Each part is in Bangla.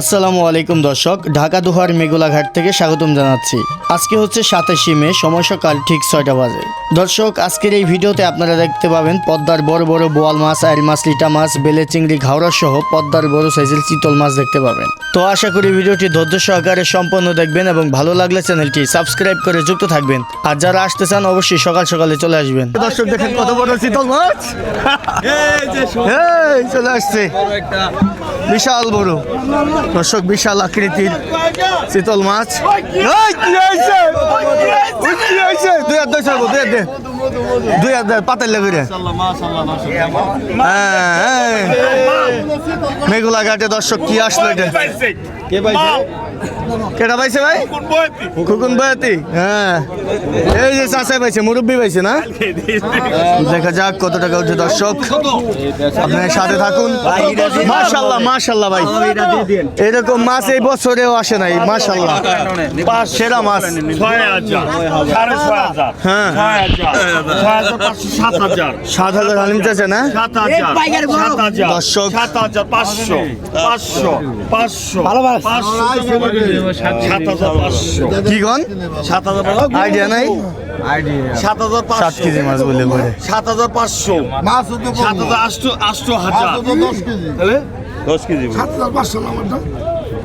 আসসালামু আলাইকুম দর্শক ঢাকা দুহার মেঘুলাঘাট থেকে স্বাগতম জানাচ্ছি। আজকে হচ্ছে সাতাশি মে, সময় সকাল ঠিক ছয়টা বাজে। দর্শক, আজকের এই ভিডিওতে আপনারা দেখতে পাবেন পদ্মার বড় বড় বোয়াল মাছ আইর মাছ, লিটা মাছ, বেলে চিংড়ি, ঘাওড়া সহ পদ্মার বড় সাইজের চিতল মাছ দেখতে পাবেন। তো আশা করি ভিডিওটি ধৈর্য সহকারে সম্পন্ন দেখবেন এবং ভালো লাগলে চ্যানেলটি সাবস্ক্রাইব করে যুক্ত থাকবেন। আর যারা আসতে চান, অবশ্যই সকাল সকালে চলে আসবেন। দর্শক, দেখেন কত বড় চিতল মাছ। চলে আসছে। বিশাল বড়। দর্শক, বিশাল আকৃতির চিতল মাছ। হয়েছে দুই আর দুই সরব দুই আর দুই দুই দিয়ে, পাতাল হ্যাঁ। মেঘুলা ঘাটে দর্শক কি আসলো এটা? কেটা পাইছে ভাই? খুকুন বয়াতি। হ্যাঁ। এই যে চাষাই পাইছে মুরব্বী পাইছে না? দেখা যাক কত টাকা উঠে দর্শক। আপনার সাথে থাকুন। মাশাল্লাহ মাশাল্লাহ ভাই। এরকম মাছ এই বছরেও আসে নাই মাশাল্লাহ পাঁচ সেরা মাছ। হাজার। হাজার। হ্যাঁ। সাত হাজার। সাত হাজার হালিম চাষে না? সাত হাজার। সাত হাজার। দর্শক। সাত হাজার পাঁচশো। পাঁচশো। পাঁচশো। সাত হাজার। পাঁচশো। কি সাত হাজার আইডিয়া নাই? সাত হাজার সাত কেজি মাছ বলে বলে সাত হাজার পাঁচশো। সাত হাজার আটশো আটশো হাজার। দশ কেজি। করবেন না সাত হাজার পাঁচশো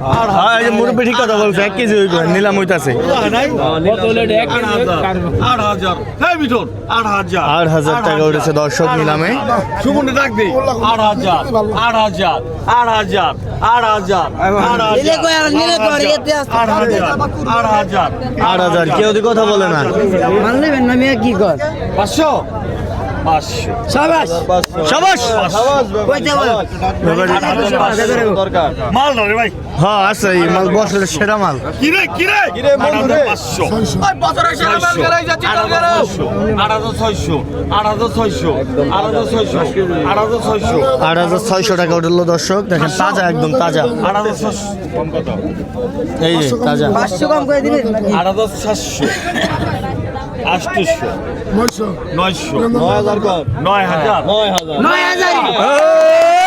হ্যাঁ, ঠিক কথা বলছে কেজি নিলাম হইতাছে। আট হাজার। টাকা উঠেছে দর্শক নিলামে। সুমনে ডাক কথা বলে না। না কি কর? পাঁচশো? মাল না হ্যাঁ, আছে মাল বসলে সেরা মাল। কিরে কিরে কিরে বন্ধু রে? 500 বছরের সেরা মাল গরাই যাচ্ছে টাকা উঠল দর্শক। দেখেন তাজা একদম তাজা। 8600 কম কত এই তাজা। 500 কম আষ্টশো নয়শো। নয়শো। নয় হাজার নয় হাজার। নয় হাজার। নয়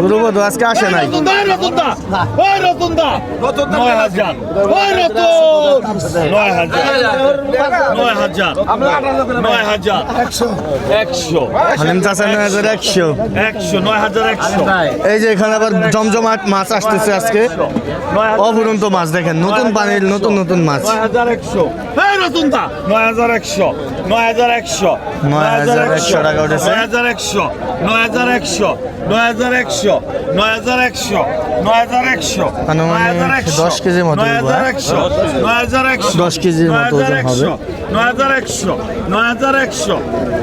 গুরু বধু আজকে আসে নাই একশো একশো নয় হাজার একশো একশো নয় হাজার একশো এই যে এখানে আবার জমজমাট মাছ আসতেছে আজকে অফুরন্ত মাছ দেখেন নতুন পানির নতুন নতুন মাছ নয় হাজার একশো নয় হাজার একশো নয় হাজার একশো টাকা উঠেছে। নয় হাজার একশো নয় হাজার একশো নয় হাজার একশো নয় হাজার একশো নয় হাজার একশো নয় হাজার আনুমানিক একশো দশ কেজির মতো নয় হাজার হ্যাঁ? একশো নয় হাজার একশো দশ কেজির মতো হবে। নয় হাজার একশো নয় হাজার একশো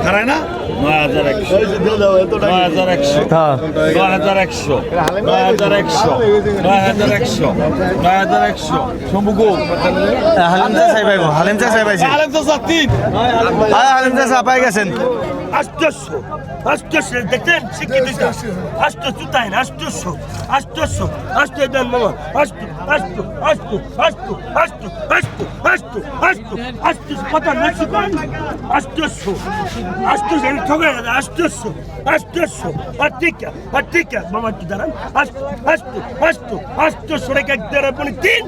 হারায় না নয় হাজার একশো। নয় হাজার একশো। হ্যাঁ নয় হাজার একশো। নয় হাজার একশো। নয় হাজার একশো। নয় হাজার একশো। শম্ভুগো হালিম চাষাই পাইব হালিম চাষাই পাইছে। আলেম তো তিন হ্যাঁ হালিম চাষা পাই গেছেন। আষ্টশো। আষ্টশো দেখেন শিক্ষিত আষ্টশো তাই না? আষ্টশো। আষ্টশো আষ্ট দেন মামা আষ্ট Astu, astu, astu, astu, astu, astu, astu, astu, কথা নাচি করেন আষ্টস্য আষ্ট জানি ঠকে গেছে আষ্টস্য আষ্টস্য অতিকা অতিকা মামা কি দাঁড়ান আষ্ট আষ্ট আষ্ট আষ্টস্য রেখে দেড় আপনি তিন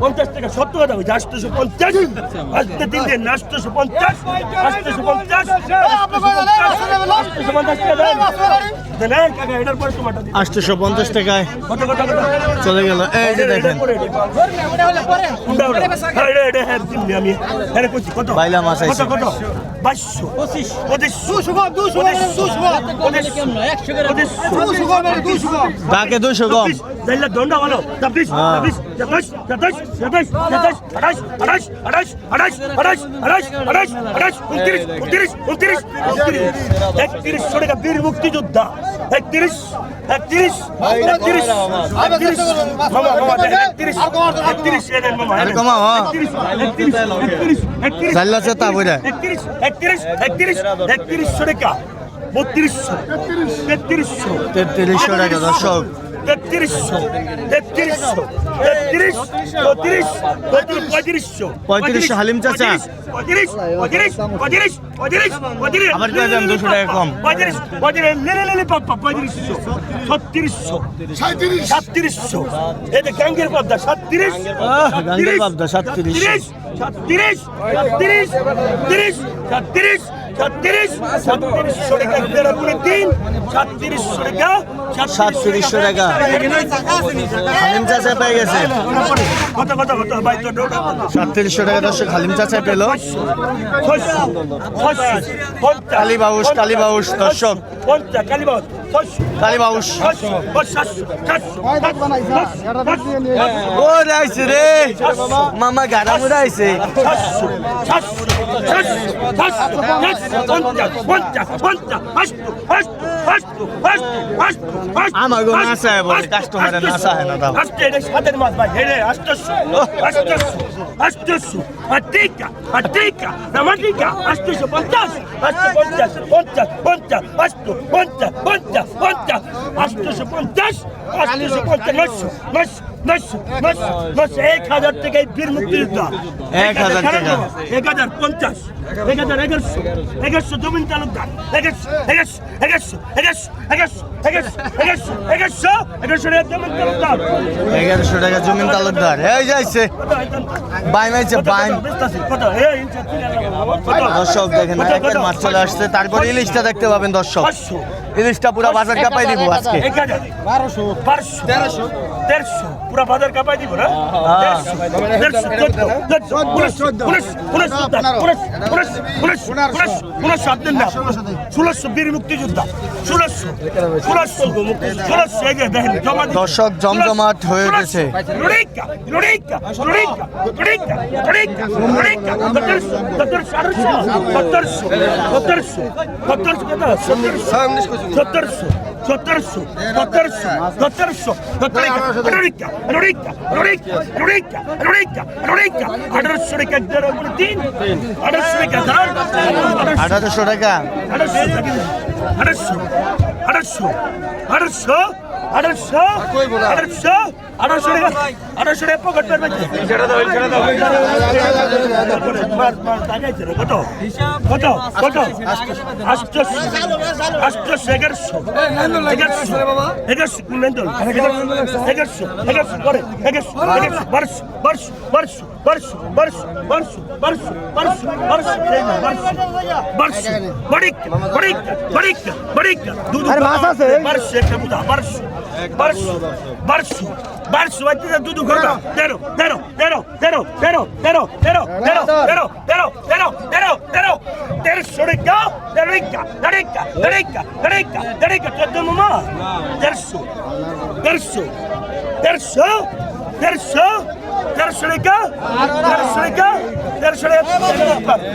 পঞ্চাশ টাকা সত্য কথা বলছি আটশোশো পঞ্চাশ। আসতে তিন দিন আটশোশো পঞ্চাশ আটশোশো পঞ্চাশ আটশোশো পঞ্চাশ টাকা আটশোশো পঞ্চাশ টাকায় চলে গেল। এই যে দেখেন। আমি। হ্যাঁ কত? বাইলা মাছ আছে আমি। হ্যাঁ, কইছি, কত? বাইলা মাছ কত, আইছে। কত? বাইশশো। পঁচিশশো। পঁচিশশো। পঁচিশশো। পঁচিশশো। তাকে দুশো কম। জাইলা দণ্ডা ভালো। ছাব্বিশ। ছাব্বিশ, সাতাশ, সাতাশ, সাতাশ, সাতাশ, আঠাশ, আঠাশ, আঠাশ, আঠাশ, আঠাশ, আঠাশ, আঠাশ, আঠাশ, উনত্রিশ, উনত্রিশ, উনত্রিশ, উনত্রিশ। একত্রিশশো টাকা বীর মুক্তিযোদ্ধা একত্রিশ একত্রিশ একত্রিশ একত্রিশ মামা মামা একত্রিশ একত্রিশ হ্যাঁ। একত্রিশ একত্রিশ একত্রিশ একত্রিশ চেতা বইরা। একত্রিশ একত্রিশ একত্রিশ একত্রিশশো টাকা। বত্রিশশো তেত্রিশশো। তেত্রিশশো টাকা দর্শক। তেত্রিশশো তেত্রিশশো তেত্রিশ চৌত্রিশ চৌত্রিশ পঁয়ত্রিশশো পঁয়ত্রিশশো হালিম চাচা। পঁয়ত্রিশ পঁয়ত্রিশ পঁয়ত্রিশ পঁয়ত্রিশ পঁয়ত্রিশ আবার কয়ে দেন দুশো টাকা কম। পঁয়ত্রিশ পঁয়ত্রিশ লে লে লে পঁয়ত্রিশশো ছত্রিশশো সাতত্রিশশো এই যে গাঙ্গের পদ্মা সাতত্রিশ আহ, গাঙ্গের পাবদা, সাতত্রিশ। সাতত্রিশ সাতত্রিশ সাতত্রিশ সাতত্রিশ ছত্রিশ ছত্রিশশো টাকা তিরানব্বই তিন ছত্রিশশো টাকা। খালিম চাচা গেছে। সাতত্রিশশো টাকা দর্শক খালিম চাচা পেল। কালীবাউস কালীবাউস দর্শক। কালীবাউস কালী বাউস ও রাইছে রে মামা গাড়া মুড়া আইছে আমার গো না চায় বলে কাস্টমারে না চায় না দাও আজকে এটা সাদের মাছ ভাই হেরে আষ্টশো আষ্টশো আষ্টশো আটিকা আটিকা নামাটিকা আষ্টশো পঞ্চাশ আষ্টশো পঞ্চাশ পঞ্চাশ পঞ্চাশ আষ্টশো পঞ্চাশ পঞ্চাশ পঞ্চাশ পঞ্চাশ নশো নশো জমিন তালুকদার দর্শক দেখেন মাছ চলে আসছে। তারপরে ইলিশটা দেখতে পাবেন দর্শক। ইলিশটা পুরো বাজার কাপাই দিব আজকে এক হাজার বারোশো বারোশো তেরোশো দেড়শো পুরা বাজার কাঁপাই দিব না? দর্শক জমজমাট হয়ে গেছে। সত্তরশো 14, 14, 14, 14, Rorica, Rorica, Rorica, Rorica, Rorica, আঠারোশো টাকা দেড় বলে তিন আঠারোশো টাকা দাম আঠারোশো টাকা। আঠারোশো আঠারোশো আঠারোশো আঠারোশো আঠারোশো আঠারোশো আঠারোশো টাকা আঠারোশো টাকা পকেট পারবে কত কত কত আষ্টশো এগারোশো এগারোশো এগারোশো কুলেন্ডল এগারোশো এগারোশো করে এগারোশো এগারোশো বারোশো বারোশো বারোশো বারোশো বারোশো বারোশো বারোশো বারোশো বারোশো বারোশো বারোশো বারোশো একটা বুধা বারোশো বারোশো বারোশো বারোশো ঘটা তেরো তেরো তেরো তেরো তেরো তেরো তেরো তেরো তেরো তেরো তেরো তেরো তেরো তেরোশো রেখা তেরো রেখা তেরেকা তেরেকা তেরেকা তেরেকা চোদ্দ মামা দেড়শো দেড়শো দেড়শো দেড়শো দেড়শো রেখা দেড়শো রেখা দেড়শো রেখা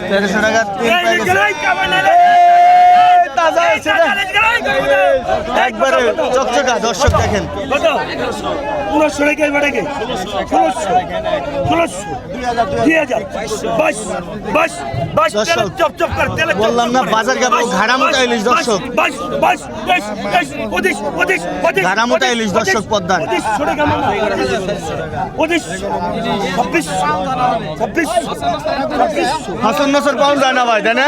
তেরোশো টাকা তিন এই পেয়ে গেছে। গেলাই কামালে রে তাজা হয়েছে একবারে চকচকা দর্শক দেখেন। উনিশশো রেখে বেড়ে ষোলোশো। ষোলোশো। দুই হাজার বাইশ বাইশ বাইশ। চপ চপ করে তেলে বললাম না, বাজার বাইশ, ঘাড়ামোটা বাইশ, ইলিশ দর্শক। বাইশ বাইশ বাইশ তেইশ তেইশ পঁচিশ পঁচিশ ঘাড়ামোটা পঁচিশ, ইলিশ দর্শক পদ্মার। পঁচিশ ছোটে পঁচিশ ছাব্বিশ ছাব্বিশ ছাব্বিশ। হাসন নসর পাউন যায় না ভাই তাই না?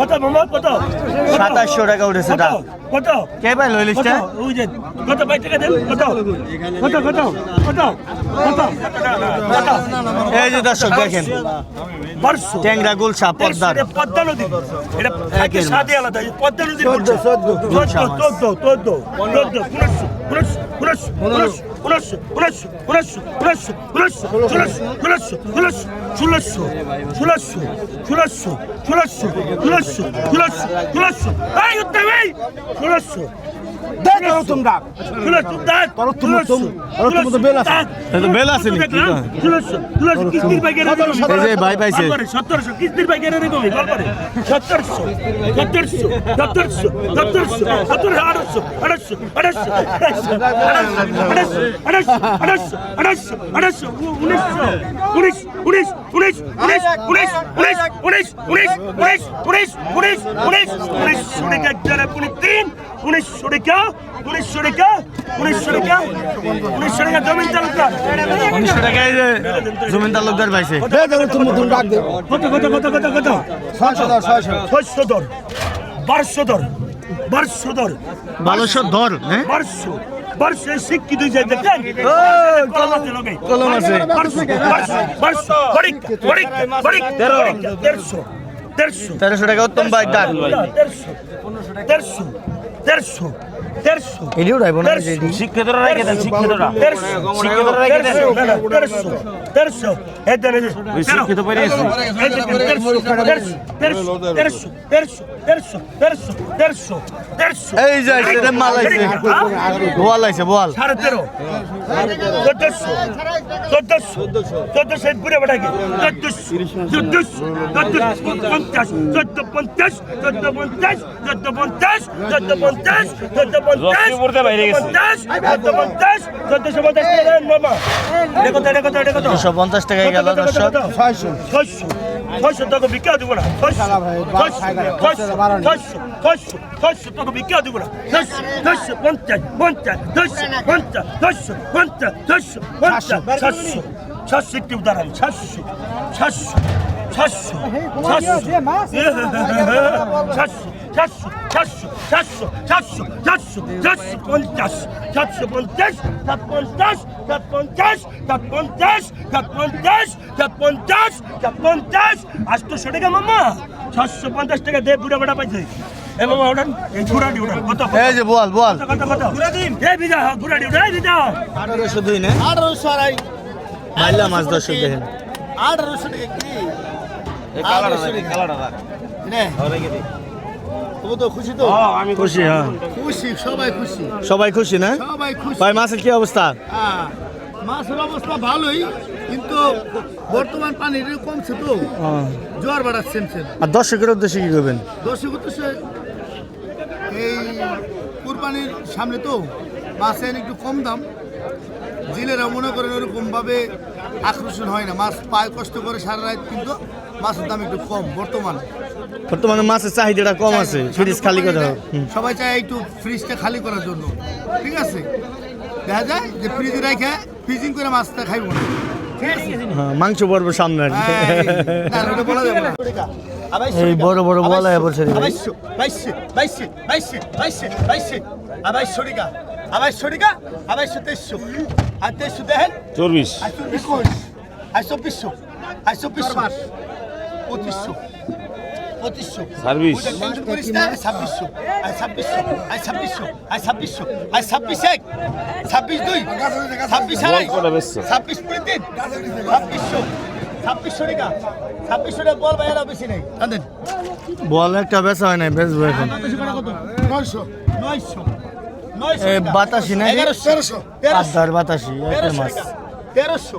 কত মামা কত? সাতাশশো টাকা উঠেছে কত? দাম কত? কে পাইলো ইলিশটা কত? ওই যে কত ভাই টাকা দেন? কত? কত কত? কত? কত? কত? এই যে দর্শক দেখেন ট্যাংরা গুলশা পদ্মার। এটা পদ্মা নদী। এটা থাকে সাদে আলাদা পদ্মা নদী চোদ্দ চোদ্দ। চোদ্দ চোদ্দ চোদ্দ উনিশশো উনিশশো উনিশশো উনিশশো উনিশশো উনিশশো উনিশশো উনিশশো উনিশশো ষোলোশো ষোলোশো ষোলোশো ষোলোশো ষোলোশো ষোলোশো ষোলোশো এই উত্তম এই ষোলোশো তোমরা দেখো তোমরা তোরা তুমি তোমরা তুমি তো বেল আছে। তো বেল আছে নি কিস্তির বাইকে এই ভাই পাইছে। 1700 কিস্তির বাইকে রে কই গল্পরে 1700 1700 1700 1700 1700 উনিশ উনিশ উনিশ উনিশ উনিশ উনিশ উনিশ উনিশ উনিশ উনিশ উনিশ একজনে পুনে তিন উনিশশো টাকা উনিশশো টাকা উনিশশো টাকা উনিশশো টাকা জমিন তালুকদার উনিশশো টাকা এই যে জমিন তালুকদার পাইছে কত কত কত কত কত ছয়শো দর বারোশো দর বারোশো দর বারোশো ধর হ্যাঁ বারোশো বর্ষে শিক্ষিত যেতে দেন কলম আছে লোকে। কলম আছে। বর্ষ বর্ষ বড়িক বড়িক বড়িক 1300 terço. Terço de gato, um baita. দেড়শো এটিও রাইব না শিক্ষিতরা রেখে দেন পঞ্চাশ চোদ্দ পঞ্চাশ চোদ্দ পঞ্চাশ চোদ্দ পঞ্চাশ চোদ্দ পঞ্চাশ চোদ্দ দুশো পঞ্চাশ টাকায় গেল দর্শক ছয়শো টাকা বিক্রিয়া দিব না ছয়শো টাকা বিক্রিয়া দিব না ছয়শো পঞ্চাশ পঞ্চাশ ছয়শো পঞ্চাশ ছয়শো পঞ্চাশ ছয়শো পঞ্চাশ সাতশো সাতশো একটি উদাহরণ সাতশো সাতশো সাতশো সাতশো সাতশো সাতশো সাতশো সাতশো সাতশো পঞ্চাশ সাতশো পঞ্চাশ সাত পঞ্চাশ সাত পঞ্চাশ সাত পঞ্চাশ সাত পঞ্চাশ সাত পঞ্চাশ সাত পঞ্চাশ আটশোশো টাকা মামা সাতশো পঞ্চাশ টাকা দেব বুড়া বেড়া পাইছে। এ বাবা ওঠান এই ঘুরাটি ওঠান কত এই যে বল বল কত কত ঘুরা দিন। এই বিজা ঘুরাটি ওঠা এই বিজা আঠারোশো দুই না। আঠারোশো আড়াই। মাইলা মাছ দর্শক দেখেন। আঠারোশো টাকা কি সবাই খুশি। সবাই খুশি না? সবাই খুশি। ভাই মাছের কি অবস্থা? হ্যাঁ, মাছের অবস্থা ভালোই কিন্তু বর্তমান পানি কমছে তো। আর দর্শকের উদ্দেশ্যে কি করবেন? দর্শক উদ্দেশ্যে এই কুরবানির সামনে তো মাছের একটু কম দাম। জেলেরা মনে করেন ওরকমভাবে আকর্ষণ হয় না। মাছ পায় কষ্ট করে সারা রাত কিন্তু মাছের দাম একটু কম বর্তমান। বর্তমানে মাছের চাহিদাটা কম আছে ফ্রিজ খালি মানে করা। সবাই চায় একটু ফ্রিজটা খালি করার জন্য ঠিক আছে? দেখা যায় যে ফ্রিজে রেখে ফ্রিজিং করে মাছটা খাইব না হ্যাঁ, মাংস পর্ব সামনে এই বড় বড় বলা বলছে চব্বিশ। চব্বিশ। চব্বিশ। পঁচিশশো, পঁচিশশো। সার্ভিস। না, ছাব্বিশশো, আর ছাব্বিশশো, আর ছাব্বিশশো, আর ছাব্বিশশো, আর ছাব্বিশ এক, ছাব্বিশ দুই, ছাব্বিশ আড়াই, বল ছাব্বিশ কুড়ি তিন, ছাব্বিশশো, ছাব্বিশশো টাকা, ছাব্বিশশো টাকা বল বেশি নেই। বল একটা বেচা হয় নাই বেচবো এখন। নয়শো নয়শো। বাতাসি নাকি? তেরোশো। তেরোশো আদার বাতাসি তেরোশো।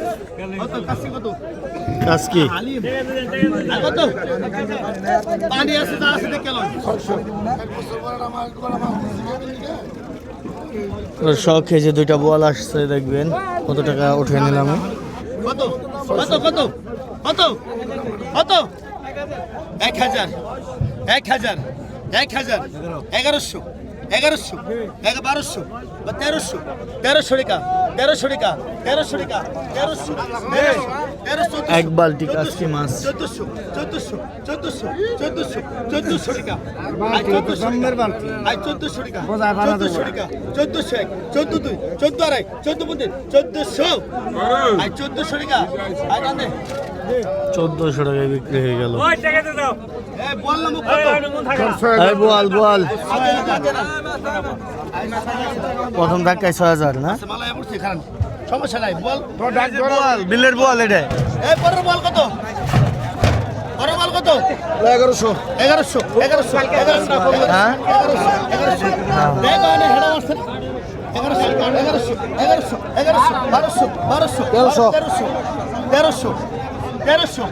কত পানি আছে তা আছে শখ যে দুইটা বল আসছে দেখবেন। কত টাকা উঠে নিলাম কত? কত কত? কত? কত? এক হাজার। এক হাজার। এক হাজার। এগারোশো। এগারোশো। বারোশো বা তেরোশো। তেরোশো টাকা। তেরোশো টাকা তেরোশো টাকা তেরোশো তেরোশো এক বালতি কাজকি মাছ। চোদ্দশো চোদ্দশো চোদ্দশো চোদ্দশো চোদ্দশো টাকা। আই চোদ্দশো আই চোদ্দশো টাকা চোদ্দশো টাকা চোদ্দশো এক চোদ্দ দুই চোদ্দ আড়াই চোদ্দ পঁচিশ চোদ্দশো। আই চোদ্দশো টাকা আই কান্দে। চোদ্দশো টাকায় বিক্রি হয়ে গেল। বল বল প্রথম ধাক্কায় ছয় হাজার না? আচ্ছা। সমস্যা নাই বল। বল বিলের বল এটা। পরের বল কত? পরের বল কত? এগারোশো। এগারোশো এগারোশো এগারোশো হ্যাঁ? এগারোশো এগারোশো। এগারোশো এগারোশো বারোশো বারোশো তেরোশো তেরোশো। তেরোশো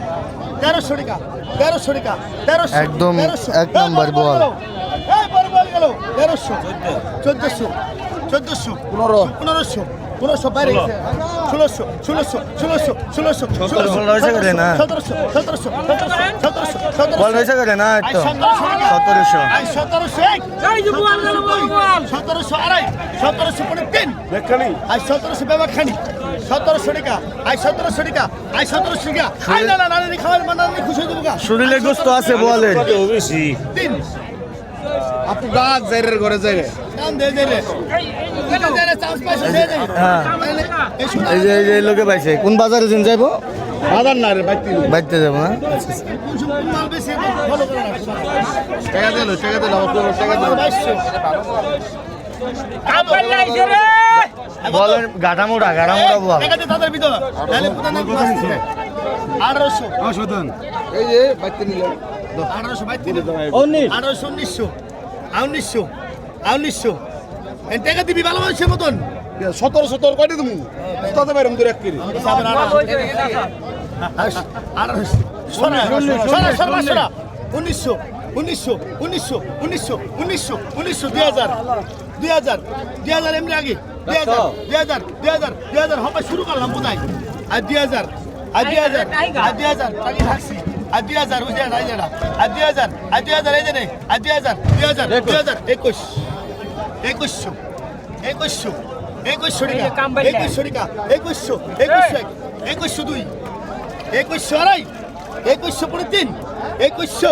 তেরোশো টাকা তেরোশো টাকা তেরোশো একদম। এক নম্বর বল। গেল। এই পরের বল গেল তেরোশো চোদ্দশো চোদ্দশো পনেরো। পনেরোশো পনেরোশো বাইরে ষোলোশো ষোলোশো ষোলোশো ষোলোশো? সতেরোশো সতেরোশো সতেরোশো আড়াই। সতেরোশো পনেরো তিন। আই সতেরোশো ব্যবহার খানি। সতেরোশো টাকা। আই সতেরোশো টাকা আই সতেরোশো টাকা। আই না না নানি খাওয়ার মানে নানি খুশি হয়ে দেবো গা। শরীরে গোস্ত আছে বলেন তিন। আপনি গাছ জাইরের ঘরে হ্যাঁ। এই যে এই লোকে পাইছে। কোন বাজারে দিন যাইবো? বাজার না রে বাইতে। বাইতে যাব না আচ্ছা, আচ্ছা। টাকা দিল টাকা দিল টাকা দিল বাইশশো কাপড় লাইছে রে বলেন গাটা মোটা গাটা মোটা বল আঠারোশো। এই যে আঠারোশো আঠারোশো উনিশশো। উনিশশো উনিশশো টাকা দিবি ভালো মানুষের মতন। সতেরো সতেরো কয়টা তুমি তাতে বাইরম তোর এক কেজি। উনিশশো উনিশশো উনিশশো উনিশশো উনিশশো উনিশশো দুই হাজার। দুই হাজার দুই হাজার এমনি আগে দুই হাজার দুই হাজার দুই হাজার দুই হাজার হবে শুরু করলাম কোথায় আর দুই হাজার আর দুই হাজার আর দুই হাজার টাকি থাকছি আর দুই হাজার বুঝে নাই যারা আর দুই হাজার আর দুই হাজার এই যে নেই আর দুই হাজার দুই হাজার দুই হাজার একুশ একুশশো একুশশো একুশশো টাকা একুশশো টাকা একুশশো একুশশো এক একুশশো দুই একুশশো আড়াই একুশশো পরে তিন একুশশো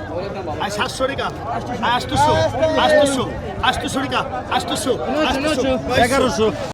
আর সাতশো টাকা আটশোশো আটশোশো আটশোশো টাকা আটশোশো আটশোশো এগারোশো।